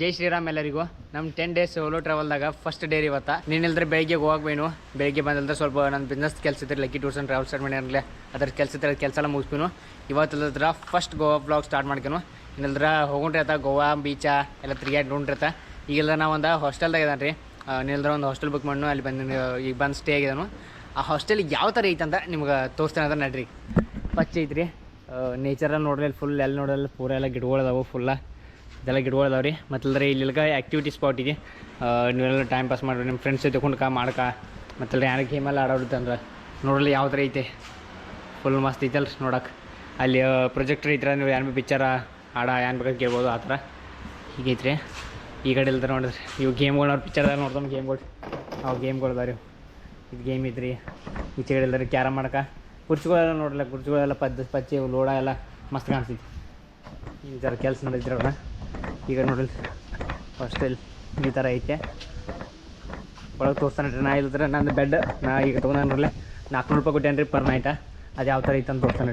ಜೈ ಶ್ರೀರಾಮ್ ಎಲ್ಲರಿಗೂ. ನಮ್ಮ ten days solo ಟ್ರಾವೆಲ್ದಾಗ ಫಸ್ಟ್ ಡೇ ಇವತ್ತು. ನೀನಿಲ್ದ್ರೆ ಬೆಳಿಗ್ಗೆ ಹೋಗ್ಬೇನು ಬೆಳಿಗ್ಗೆ ಬಂದಿಲ್ದ್ರೆ ಸ್ವಲ್ಪ ನನ್ನ ಬಿಸ್ನೆಸ್ ಕೆಲಸ ಇದ್ರೆ ಲಕ್ಕಿ ಟೂರ್ಸ್ ಆ್ಯಂಡ್ ಟ್ರಾವೆಲ್ಸ್ ಮಾಡ್ಯಾರಲ್ಲ ಅದ್ರ ಕೆಲಸ ಇದ್ರೆ ಕೆಲಸ ಎಲ್ಲ ಮುಗಿಸ್ಬೇನು. ಇವತ್ತಲ್ಲದ್ರ ಫಸ್ಟ್ ಗೋವಾ ಬ್ಲಾಗ್ ಸ್ಟಾರ್ಟ್ ಮಾಡ್ಕೊನು. ಇನ್ನಲ್ದ್ರ ಆಯ್ತಾ ಗೋವಾ ಬೀಚ ಎಲ್ಲ ತಿರುಗಾಡಿ ನೋಡ್ರಿತ ಈಗೆಲ್ಲ ನಾವು ಒಂದು ಹಾಸ್ಟೆಲ್ದಾಗ ಇದ್ದಾನೆ ರೀ ನಿಲ್ದ್ರ ಒಂದು ಹಾಸ್ಟೆಲ್ ಬುಕ್ ಮಾಡಿ ಅಲ್ಲಿ ಬಂದು, ಈಗ ಬಂದು ಸ್ಟೇ ಆಗಿದ್ದಾನು ಆ ಹಾಸ್ಟೆಲ್ ಯಾವ ಥರ ಅಂತ ನಿಮ್ಗೆ ತೋರಿಸ್ತೇನೆ ಅದ ನಡ್ರಿ. ಪಚ್ಚ ಐತ್ರಿ. ನೇಚರಲ್ಲಿ ನೋಡ್ರಿ ಫುಲ್ ಎಲ್ಲ ನೋಡಲ್ಲ ಪೂರ ಎಲ್ಲ ಗಿಡಗಳು ಅದಾವು ಫುಲ್ಲ ಇದೆಲ್ಲ ಗಿಡಗಳು ಅದಾವೆ ರೀ ಮತ್ತಲ್ರಿ ಇಲ್ಲಿಗ ಆ್ಯಕ್ಟಿವಿಟಿ ಸ್ಪಾಟ್ ಇದೆ. ಆ, ನೀವೆಲ್ಲ ಟೈಮ್ ಪಾಸ್ ಮಾಡಿರಿ ನಿಮ್ಮ ಫ್ರೆಂಡ್ಸ್ ಜೊತೆ ಕುಂಡ್ಕ ಮಾಡ್ಕ. ಮತ್ತಲ್ರಿ ಯಾರು ಗೇಮೆಲ್ಲ ಆಡೋದಂದ್ರೆ ನೋಡಲಿ ಯಾವ ಥರ ಐತೆ. ಫುಲ್ ಮಸ್ತ್ ಐತಲ್ರಿ ನೋಡಕ್ಕೆ ಅಲ್ಲಿ ಪ್ರೊಜೆಕ್ಟರ್ ಐತ್ರ ನೀವು ಏನು ಭೀ ಪಿಕ್ಚರ ಆಡ ಏನು ಬೇಕಾದ್ರೆ ಕೇಳ್ಬೋದು ಆ ಥರ ಹೀಗೈತ್ರಿ. ಈ ಕಡೆ ಇಲ್ಲದ್ರೆ ನೋಡಿದ್ರಿ. ಇವು ಗೇಮ್ಗಳು ಪಿಚ್ಚರ್ ಪಿಕ್ಚರ್ದಾಗ ನೋಡ್ತಾವೆ ಗೇಮ್ಗಳು ಅವು ಗೇಮ್ಗಳು ಅದಾವೆ ರೀ. ಇದು ಗೇಮ್ ಐತ್ರಿ ಈಚೆ ಕಡೆ ಇಲ್ದಾರೆ ಕ್ಯಾರಮ್ ಮಾಡಕ. ಕುರ್ಚಿಗಳೆಲ್ಲ ನೋಡಲ್ಲ ಕುರ್ಚಿಗಳೆಲ್ಲ ಪದ್ದ ಪಚ್ಚಿ ಲೋಡ ಎಲ್ಲ ಮಸ್ತ್ ಕಾಣಿಸ್ತೈತಿ ಈ ಥರ ಕೆಲಸ ನಡೆದಿರೋಣ ಈಗ ನೋಡಲ್ ಹಾಸ್ಟೆಲ್ ಈ ಥರ ಐತೆ. ಒಳಗೆ ತೋರಿಸ್ತಾನೆ ನಾ ಇಲ್ಲದ್ರೆ ನಂದು ಬೆಡ್ ನಾ ಈಗ ತೊಗೊಂಡ್ರಲ್ಲೇ ನಾಲ್ಕುನೂರು ರೂಪಾಯಿ ಕೊಟ್ಟೇನು ರೀ ಪರ್ ನೈಟ ಅದು ಯಾವ ಥರ ಐತೆ ಅಂತ ತೋರಿಸ್ತಾನೆ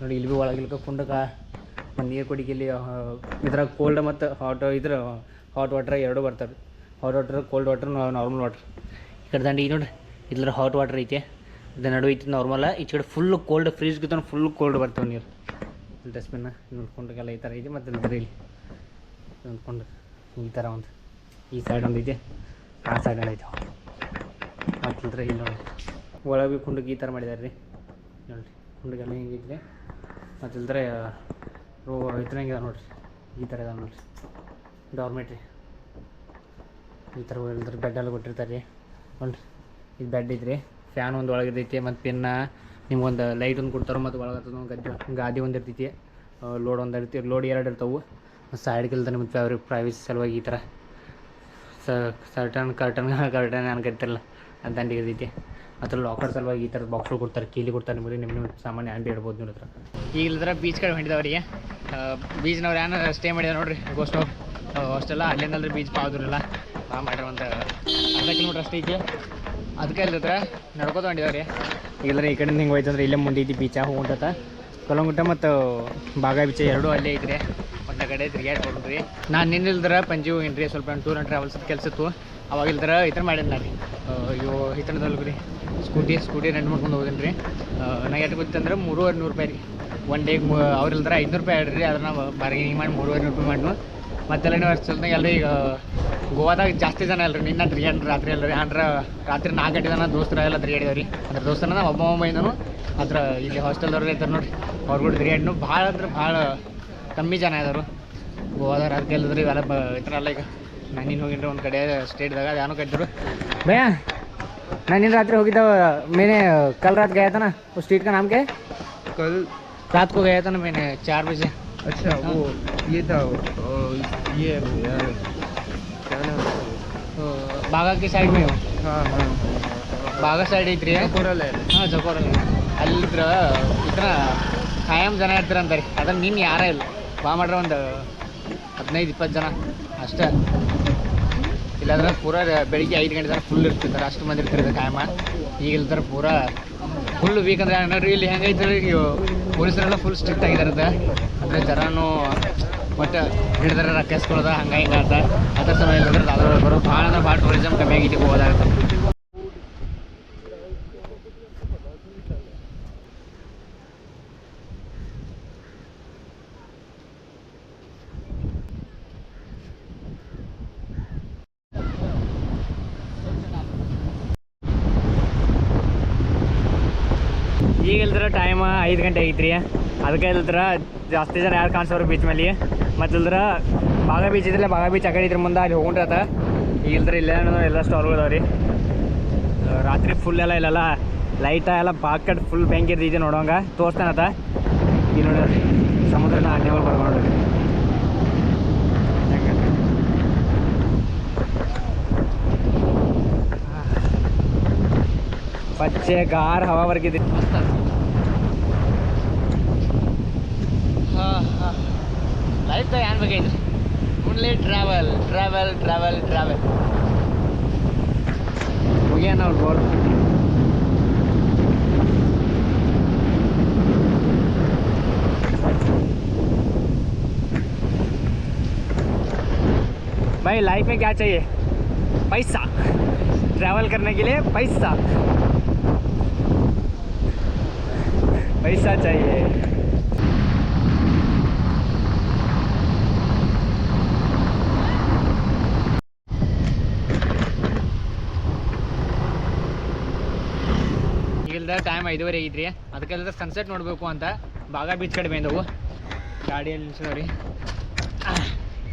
ನೋಡಿ ಇಲ್ಲಿ ಭೀ ಒಳಗೆ ಇಲ್ಕ ಕುಂಡಕ ಒಂದು ನೀರು ಕುಡಿಗೆ ಇಲ್ಲಿ ಇದ್ರಾಗ ಕೋಲ್ಡ್ ಮತ್ತು ಹಾಟ್ ಇದ್ರ ಹಾಟ್ ವಾಟ್ರ್ ಎರಡೂ ಬರ್ತಾವೆ hot water cold water normal water ಈ ಕಡೆ ದಂಡಿ ನೋಡ್ರಿ ಇದ್ರ ಹಾಟ್ ವಾಟ್ರ್ ಐತೆ. ಇದು ನಡು ಐತಿ ನಾರ್ಮಲ್ ಈ ಕಡೆ ಫುಲ್ ಕೋಲ್ಡ್ ಫ್ರೀಜ್ಗಿಂತ ಫುಲ್ ಕೋಲ್ಡ್ ಬರ್ತಾವೆ ನೀರು. ಡಸ್ಟ್ಬಿನ್ನ ನೋಡ್ಕೊಂಡಾಗೆಲ್ಲ ಈ ಥರ ಇದೆ ಮತ್ತು ಇಲ್ಲಿ. ನೋಡ್ಕೊಂಡು ಈ ಥರ ಒಂದು, ಈ ಸೈಡ್ ಒಂದು ಇದೆ. ಆ ಸೈಡ್ ಒಂದು ಐತೆ. ಮತ್ತಲ್ದ್ರೆ ಇಲ್ಲಿ ನೋಡಿ. ಒಳಗೆ ಕುಂಡಕ್ಕೆ ಈ ಥರ ಮಾಡಿದ್ದಾರೆ ರೀ. ನೋಡಿರಿ ಕುಂಡಗೆಲ್ಲ ಹಿಂಗಿದ್ರೆ ಮತ್ತಿಲ್ದ್ರೆ ರೋ ಇದ್ರ ಹೆಂಗಿದೆ ನೋಡಿರಿ. ಈ ಥರ ಇದಾವೆ ನೋಡಿರಿ. ಡಾರ್ಮೆಟ್ರಿ. ಈ ಥರ ಇಲ್ದ್ರೆ ಬೆಡ್ ಎಲ್ಲ ಕೊಟ್ಟಿರ್ತಾರೆ ರೀ. ನೋಡಿರಿ, ಇದು ಬೆಡ್ ಇದ್ರಿ ಫ್ಯಾನ್ ಒಂದು ಒಳಗಿರ್ತೈತಿ ಮತ್ತು ಪಿನ್ನ ನಿಮ್ಗೊಂದು ಲೈಟ್ ಒಂದು ಕೊಡ್ತಾರೆ, ಮತ್ತು ಒಳಗೆ ಗದ್ದೆ, ಗಾದಿ ಒಂದು ಇರ್ತೈತಿ. ಲೋಡ್ ಒಂದು ಇರ್ತಿ ಲೋಡ್ ಎರಡು ಇರ್ತಾವೆ. ಮತ್ತು ಸೈಡ್ಗೆ ನಿಮ್ಮ ನಿಮ್ಗೆ ಪ್ರೈವೇಸಿ ಸಲುವಾಗಿ ಈ ಥರ ಸರ್ಟನ್ ಕರ್ಟನ್ ಕರ್ಟನ್ ಏನು ಕರಿತಾರಲ್ಲ ಅದು ದಂಡಿಗೆ ಇರ್ತೈತಿ ಮತ್ತು ಲಾಕರ್ ಸಲುವಾಗಿ ಈ ಥರದ ಬಾಕ್ಸ್ಗಳು ಕೊಡ್ತಾರೆ ಕೀಲಿ ಕೊಡ್ತಾರೆ ನಿಮಗೆ ನಿಮ್ಮ ನಿಮ್ಮ ಸಾಮಾನ್ಯ ಅಂಡಿ ಇಡ್ಬೋದು ನಿಮ್ಮ ಹತ್ರ. ಈಗ ಇಲ್ಲದ್ರೆ ಬೀಚ್ ಕಡೆ ಹೊಂಟಿದವ್ರಿಗೆ ಬೀಚ್ನವ್ರು ಏನು ಸ್ಟೇ ಮಾಡಿದಾರೆ ನೋಡ್ರಿ ಗೋಸ್ಟ್ನವ್ರು ಅಷ್ಟೆಲ್ಲ ಅಲ್ಲಿಂದಲ್ರಿ ಬೀಚ್ ಪಾವದಿರಲ್ಲ. ಆ ಮಾಡ್ರಿ ಒಂದು ಅರ್ಧ ಕಿಲೋಮೀಟ್ರ್ ಅಷ್ಟೇ ಐತಿ. ಅದಕ್ಕೆ ಇಲ್ದತ್ರ ನಡ್ಕೋತ ಹೊಂಟಿದವ್ರಿ. ಈಗಲ್ರಿ ಈ ಕಡೆಯಿಂದ ಹಿಂಗೆ ಹೋಯ್ತಂದ್ರೆ ಇಲ್ಲೇ ಮುಂದೆ ಐತಿ ಬೀಚ ಹೋಗುಂಟತ ಕಲಂಗುಟ್ಟ ಮತ್ತು ಬಾಗ ಬೀಚ ಎರಡೂ ಅಲ್ಲೇ ಐತ್ರಿ. ಒಂದು ಕಡೆ ತಿರ್ಗಾಡಿ ಕೊಡ್ರಿ ನಾನು ನಿನ್ನಿಲ್ದ್ರ ಪಂಜಿ ಹೋಗಿನ್ರಿ ಸ್ವಲ್ಪ ಟೂರ್ ಆ್ಯಂಡ್ ಟ್ರಾವೆಲ್ಸ್ ಕೆಲಸ ಇತ್ತು. ಅವಾಗ ಇಲ್ದ್ರ ಈ ಥರ ಮಾಡಿದ್ನ ರೀ ಅಯ್ಯೋ ಹಿತನದಲ್ರಿ ರೀ ಸ್ಕೂಟಿ ಸ್ಕೂಟಿ ರೆಂಟ್ ಮಾಡ್ಕೊಂಡು ಹೋಗಿನಿ ರೀ ನಾ ಎಷ್ಟು ಗೊತ್ತಂದ್ರೆ ಮೂರುವರೆ ನೂರು ರೂಪಾಯಿ ರೀ. ಒನ್ ಡೇಗೆ ಅವ್ರು ಇಲ್ದ್ರ ಐದುನೂರು ರೂಪಾಯಿ ಆಡ್ರಿ ಅದನ್ನ ಬಾರ್ಗೇನಿಂಗ್ ಮಾಡಿ ಮೂರುವರೆ ನೂರು ರೂಪಾಯಿ ಮಾಡ್ನು. ಮತ್ತೆಲ್ಲ ನೀವು ಅಷ್ಟಲ್ದಾಗ ಎಲ್ಲ ಈಗ ಗೋವಾದಾಗ ಜಾಸ್ತಿ ಜನ ಅಲ್ರಿ ನಿನ್ನ ತಿರ್ಗಾಡ್ರಿ ರಾತ್ರಿ ಅಲ್ರಿ ಅಂದ್ರೆ ರಾತ್ರಿ ನಾಲ್ಕು ಗಂಟೆ ಜನ ದೋಸ್ತರ ಎಲ್ಲ ತಿರ್ಗಾಡಿದವ್ರಿ ಅದ್ರ ದೋಸ್ತನ ನಾವು ಒಬ್ಬ ಇದ್ದನು ಅದ್ರ ಇಲ್ಲಿ ಹಾಸ್ಟೆಲ್ದವ್ರು ಇರ್ತಾರೆ ನೋಡ್ರಿ. ಅವ್ರು ಕೂಡ ತಿರ್ಗಾಡ್ನು ಭಾಳ ಅಂದ್ರೆ ಭಾಳ कमी जन गोवा अद्कल नानीन होगी कड़े स्टेट भैया नानीन रात्रि होगी मैंने कल रात गया था ना उस स्ट्रीट का नाम क्या कल रात को गया था ना मैंने चार बजे अच्छा वो ये था वो, ये बागा की साइड में बागा साइड इतनी है हाँ जो अल्ल इतना खाया जन इतना अद्वी यार ಬಾ ಮಾಡ್ರೆ ಒಂದು ಹದಿನೈದು, ಇಪ್ಪತ್ತು ಜನ ಅಷ್ಟೇ. ಇಲ್ಲಾಂದ್ರೆ ಪೂರ ಬೆಳಿಗ್ಗೆ ಐದು ಗಂಟೆ ತನಕ ಫುಲ್ ಇರ್ತಿರ್ತಾರೆ. ಅಷ್ಟು ಮಂದಿ ಇರ್ತಿರ್ತಾರೆ ಕಾಯಮ ಈಗ ಇಲ್ದಾರೆ ಪೂರ ಫುಲ್ ವೀಕ್ ಅಂದ್ರೆ ನೋಡ್ರಿ ಇಲ್ಲಿ ಹೆಂಗೈತೆ ರೀ ಪೊಲೀಸರೆಲ್ಲ ಫುಲ್ ಸ್ಟ್ರಿಕ್ಟ್ ಆಗಿದಾರದ ಅಂದರೆ ಜನನು ಒಟ್ಟು ಹಿಡಿದ್ರೆ ರೊಕ್ಕ ಹಂಗೆ ಹಿಂಗೆ ಅಂತ. ಅದ್ರ ಸಮಯ ಇಲ್ಲದ್ರೆ ಬರೋ ಭಾಳ ಅಂದ್ರೆ ಭಾಳ ಟೂರಿಸಮ್ ಕಮ್ಮಿ ಆಗೈತಿ ಹೋದಾಗುತ್ತೆ ಈಗ ಇಲ್ದ್ರ ಟೈಮ್ ಐದು ಗಂಟೆ ಐತ್ರಿ. ಅದಕ್ಕೆ ಇಲ್ದ್ರ ಜಾಸ್ತಿ ಜನ ಯಾರು ಕಾಣಿಸೋರು ಬೀಚ್ ಮೇಲೆ ಮತ್ತು ಇಲ್ದ್ರ ಬಾಗ ಬೀಚ್ ಇದ್ರೆ ಬಾಗ ಬೀಚ್ ಆಕಡೆ ಕಡೆ ಇದ್ರ ಮುಂದೆ ಅಲ್ಲಿ ಹೋಗ್ಕೊಂಡ್ರತ ಈಗ ಇಲ್ದ್ರ ಇಲ್ಲ ಎಲ್ಲ ಸ್ಟಾಲ್ಗಳು ರೀ ರಾತ್ರಿ ಫುಲ್ ಎಲ್ಲ ಇಲ್ಲೆಲ್ಲ. ಲೈಟ ಎಲ್ಲ ಬಾಕಟ್ ಫುಲ್ ಬೆಂಕಿ ಇದ್ದೈತಿ ನೋಡೋಂಗ. ತೋರಿಸ್ತಾನತ. ಈಗ ನೋಡಿ ಸಮುದ್ರನ ಅಡ್ಡಿಗಳು ಬರ್ಕೊಂಡು बच्चे कार हवा भर की लाइफ तो बगैर only travel travel travel travel हो गया ना भाई लाइफ में क्या चाहिए? पैसा। ट्रैवल करने के लिए पैसा। पैसा चाहिए ಈಗಿಲ್ದ ಟೈಮ್ ಐದುವರೆ ಐತ್ರಿ ಅದಕ್ಕೆಲ್ಲ ಸನ್ಸೆಟ್ ನೋಡಬೇಕು ಅಂತ ಬಾಗ ಬೀಚ್ ಕಡೆ ಬಂದವು ಗಾಡಿಯಲ್ಲಿ ನಿಲ್ಸಿದವ್ರಿ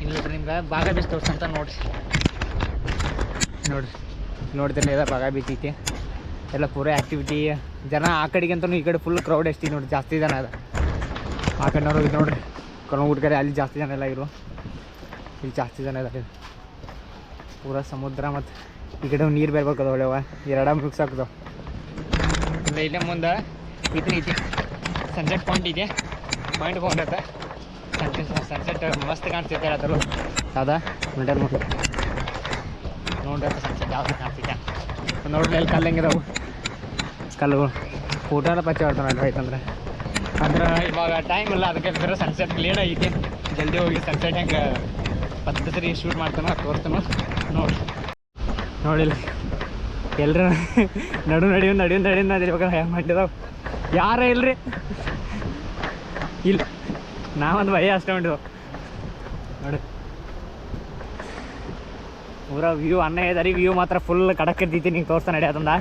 ಇಲ್ಲ ನಿಮ್ಗೆ ಬಾಗ ಬೀಚ್ ತೋರ್ಸಂತ ನೋಡ್ರಿ ನೋಡ್ರಿ ನೋಡ್ತಿರ್ಲಿ ಅದ ಬಾಗ ಬೀಚ್ ಐತಿ ಎಲ್ಲ ಪೂರ ಆ್ಯಕ್ಟಿವಿಟಿ ಜನ ಆ ಕಡೆಗೆ ಅಂತೂ ಈ ಕಡೆ ಫುಲ್ ಕ್ರೌಡ್ ಎಷ್ಟಿ ನೋಡಿ, ಜಾಸ್ತಿ ಜನ ಅದ. ಆ ಕಡೆ ನೋಡೋದು ನೋಡ್ರಿ ಕರ್ನಾಟಕ ಕಡೆ ಅಲ್ಲಿ ಜಾಸ್ತಿ ಜನ ಎಲ್ಲ ಇರು ಇಲ್ಲಿ ಜಾಸ್ತಿ ಜನ ಇದ್ದಾರೆ ಪೂರಾ ಸಮುದ್ರ ಮತ್ತು ಈ ಕಡೆ ನೀರು ಬರ್ಬೇಕದ ಒಳ್ಳೆವ ಎರಡ ಮಿಕ್ಸ್ ಆಗ್ತವೆ ಇಲ್ಲ ಮುಂದೆ ಇದು ಐತಿ ಸನ್ಸೆಟ್ ಪಾಯಿಂಟ್ ಇದೆ. ಪಾಯಿಂಟ್ ಹೋಗತ್ತ. ಸನ್ಸೆಟ್ ಸನ್ಸೆಟ್ ಮಸ್ತ್ ಕಾಣಿಸ್ತೈತೆ ಅದರು ಅದ ಮಿಡಲ್ ನೋಡಿ ನೋಡ್ರಿ ಸನ್ಸೆಟ್ ಯಾವ್ದು ಕಾಣಿಸ್ತೈತೆ ನೋಡ್ರಿ ಅಲ್ಲಿ ಕಲ್ಲು ಹೆಂಗಿದಾವು. ಕಲ್ಲುಗಳು ಊಟ ಎಲ್ಲ ಪಚ್ಚೆ ನೋಡ್ರಿ ಆಯ್ತಂದ್ರೆ ಅಂದ್ರೆ ಇವಾಗ ಟೈಮ್ ಇಲ್ಲ ಅದಕ್ಕೆ ಬೇರೆ ಸನ್ಸೆಟ್ ಕ್ಲೀನ್ ಐತಿ ಜಲ್ದಿ ಹೋಗಿ ಸನ್ಸೆಟ್ ಹೆಂಗೆ ಪದ್ಧತಿ ಸರಿ ಶೂಟ್ ಮಾಡ್ತಾನೆ ತೋರಿಸ್ತಾನ ನೋಡಿ. ನೋಡಿಲ್ಲ. ಎಲ್ಲರೂ ನಡು ನಡಿಯೋ ನಡಿಯೋ ನಡಿಯೋ ನಡಿಬೇಕಾದ್ರೆ ಹೆಂಗೆ ಮಾಡಿದಾವ್ ಯಾರ ಇಲ್ರಿ? ಇಲ್ಲ. ನಾವೊಂದು ಭಯ ಅಷ್ಟೇ ಮಾಡಿದವು ನೋಡಿ. ಊರ ವ್ಯೂ ಅನ್ನ ಇದಾರಿ ವ್ಯೂ ಮಾತ್ರ ಫುಲ್ ಕಡಕ್ ಇರ್ತೈತಿ ನಿಂಗೆ ತೋರಿಸ್ತಾ ನಡೆಯೋದಂದ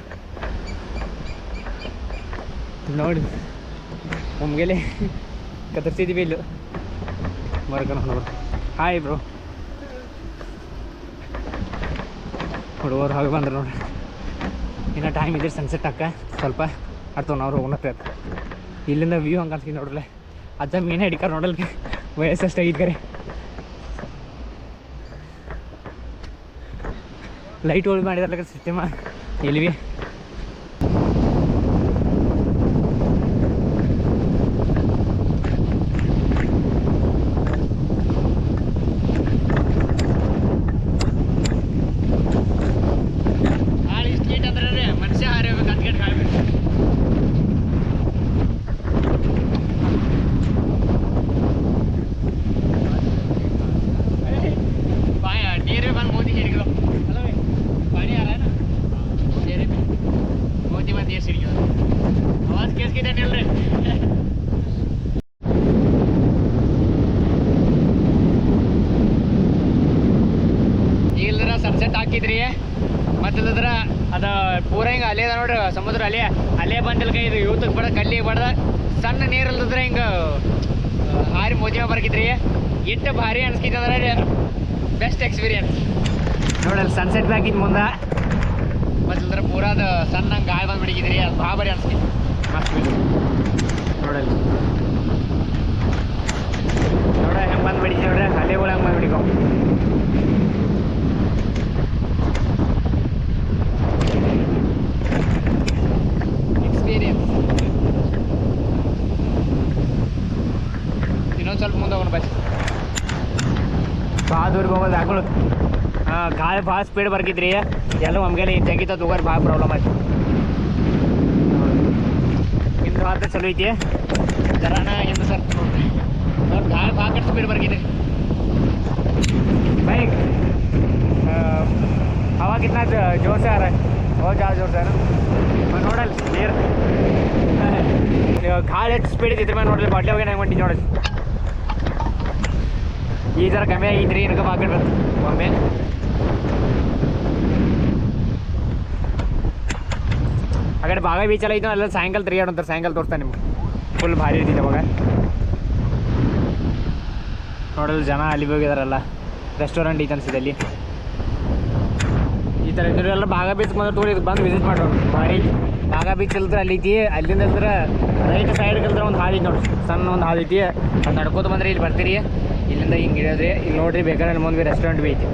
ನೋಡಿ, ನಮಗೆಲ್ಲಿ ಕತ್ತರಿಸಿದೀವಿ ಇಲ್ಲು. ಮರಕನ ಹುಡುಗರು ಹಾಯ್ ಬ್ರೋ ಹುಡುಗರು ಹಾಗೆ ಬಂದ್ರು ನೋಡ್ರಿ ಇನ್ನೂ ಟೈಮ್ ಇದ್ರೆ ಸನ್ಸೆಟ್ ಅಕ್ಕ ಸ್ವಲ್ಪ ಅಡ್ತವ್ ನಾವು ಹೋಗ್ನತ್ತೆ ಇಲ್ಲಿಂದ ವ್ಯೂ ಹಂಗೆ ಅನ್ಸ್ತೀನಿ ನೋಡ್ರಲ್ಲ. ಅಜ್ಜ ಮೀನೇ ಹಿಡಿಕಾರ ನೋಡಲ್ರಿ ವಯಸ್ಸಷ್ಟು ಕರೆ. ಲೈಟ್ ಓಲ್ ಮಾಡಿದಾರಲ್ಲ ಸಿಸ್ಟಮ ಎಲ್ಲಿವಿ ಗಾಳಿ ಇಷ್ಟು ಗೀಟ್ ಅಂದ್ರೆ ರೀ ಮನುಷ್ಯ ಹಾರಿ ಹೋಗ್ಬೇಕು ಅಂತ ಗೇಟ್ ಗಾಳಿ ಬಿಡ್ತು. ಬಾಯ ನೀರೇ ಬಂದು ಮೋದಿ ಹಿಡಿದು ಅಲ್ಲ ಬೇ, ಪಾಣಿ ಯಾರ ನೀರೇ ಬೇ. ಮೋದಿ ಬಂದು ನೀರು ಸಿಡಿದು ಆವಾಜ್ ಕೇಳಿಸ್ಕಿದ್ದೇನೆ ಅಲ್ರಿ ಹಾಕಿದ್ರಿ. ಮತ್ತಿಲ್ಲದ್ರ ಅದ ಪೂರ ಹಿಂಗೆ ಅಲೆ ಅದ ನೋಡ್ರಿ, ಸಮುದ್ರ ಅಲೆ ಅಲೆ ಬಂದಲ್ಕ ಇದು ಯೂತಕ್ಕೆ ಬಡ, ಕಲ್ಲಿಗೆ ಬಡ್ದ, ಸಣ್ಣ ನೀರು ಇಲ್ದಿದ್ರೆ ಹಿಂಗೆ ಹಾರಿ ಮೋಜಿ ಬರ್ಕಿದ್ರಿ. ಎಷ್ಟು ಭಾರಿ ಅನ್ಸ್ಕಿತ್ತಂದ್ರೆ ಬೆಸ್ಟ್ ಎಕ್ಸ್ಪೀರಿಯನ್ಸ್ ನೋಡಲ್ಲಿ ಸನ್ಸೆಟ್ ಹಾಕಿದ್ ಮುಂದೆ. ಮತ್ತಿಲ್ಲದ್ರ ಪೂರ ಅದು ಸಣ್ಣ ಹಂಗೆ ಗಾಳಿ ಬಂದ್ಬಿಡಿದ್ರಿ ಅದು ಭಾಳ ಭಾರಿ ಅನ್ಸ್ಕಿತ್ತು ಮಸ್ತ್ ನೋಡಲ್ಲಿ ನೋಡ ಹೆಂಗೆ ಬಂದು ಬಿಡಿಸಿ ನೋಡ್ರಿ ಅಲೆಗಳು ಹೆಂಗೆ ಬಂದು ಸ್ವಲ್ಪ ಮುಂದೆ ಹೋಗೋಣ ಬಸ್ ಭಾಳ ದೂರಿಗೆ ಹೋಗೋದು ಆಕಳು ಹಾಂ ಗಾಳಿ ಭಾಳ ಸ್ಪೀಡ್ ಬರ್ಕಿದ್ರಿ ಎಲ್ಲ ಒಮ್ಗೆಲೆ ತೆಗಿತ ತಗೋರಿ ಭಾಳ ಪ್ರಾಬ್ಲಮ್ ಆಯ್ತು ಹಿಂದೆ ಮಾತ್ರ ಚಲೋ ಐತಿ ಜರಾನ ಹಿಂದೆ ಸರ್ ನೋಡ್ರಿ ನೋಡಿ ಗಾಳಿ ಭಾಳ ಕಟ್ ಸ್ಪೀಡ್ ಬರ್ಕಿದ್ರಿ भाई अ, हवा कितना ज- जोर से आ रहा है बहुत ज़्यादा जोर से है ना मैं ನೋಡಲ್ ನೀರು ಗಾಳಿ ಎಷ್ಟು ಸ್ಪೀಡ್ ಇದ್ರ ಮೇಲೆ ನೋಡ್ಲಿ ಬಾಟ್ಲಿ ಹೋಗಿ ನಂಗೆ ಹೊಂಟಿ ನೋಡಲ್ ಈ ಥರ ಕಮ್ಮಿ ಆಗಿದ್ರಿ ಏನಕ್ಕೆ ಹಾಕಿಡ್ಬೇಕು ಒಮ್ಮೆ. ಆ ಕಡೆ ಬಾಗ ಬೀಚ್ ಎಲ್ಲ ಇದ್ದು ಅಲ್ಲ ಸಾಯಂಕಾಲ ತಿರುಗಾಡಂತಾರೆ ಸಾಯಂಕಾಲ ತೋರಿಸ್ತಾನೆ ನಿಮ್ಗೆ. ಫುಲ್ ಭಾರಿ ಇರ್ತೈತೆ ಅವಾಗ. ನೋಡಲು ಜನ ಅಲ್ಲಿ ಹೋಗಿದಾರಲ್ಲ. ರೆಸ್ಟೋರೆಂಟ್ ಐತೆ ಅನ್ಸಿದೆ ಅಲ್ಲಿ ಇದ್ರೆ ಎಲ್ಲ ಬಾಗ ಬೀಚ್ ಬಂದ್ರೆ ಇದಕ್ಕೆ ಬಂದು ವಿಸಿಟ್ ಮಾಡೋರು ಭಾರಿ. ಭಾಗ ಬೀಚ್ ಇಲ್ದ್ರೆ ಅಲ್ಲಿ ಅಲ್ಲಿಂದ ಇಲ್ದ್ರೆ ರೈಟ್ ಸೈಡ್ ಇಲ್ದ್ರೆ ಒಂದು ಐತಿ ನೋಡಿ ಸಣ್ಣ ಒಂದು ಹಾದಿ ಐತಿ. ಅದು ನಡ್ಕೋತ ಬಂದ್ರೆ ಇಲ್ಲಿ ಬರ್ತೀರಿ. ಇಲ್ಲಿಂದ ಹಿಂಗೆ ಇಳಿಯೋದ್ರಿ ಇಲ್ಲಿ ನೋಡ್ರಿ, ಬೇಕಾದ್ರೆ ಮುಂದೆ ರೆಸ್ಟೋರೆಂಟ್ ಬಿ ಐತಿ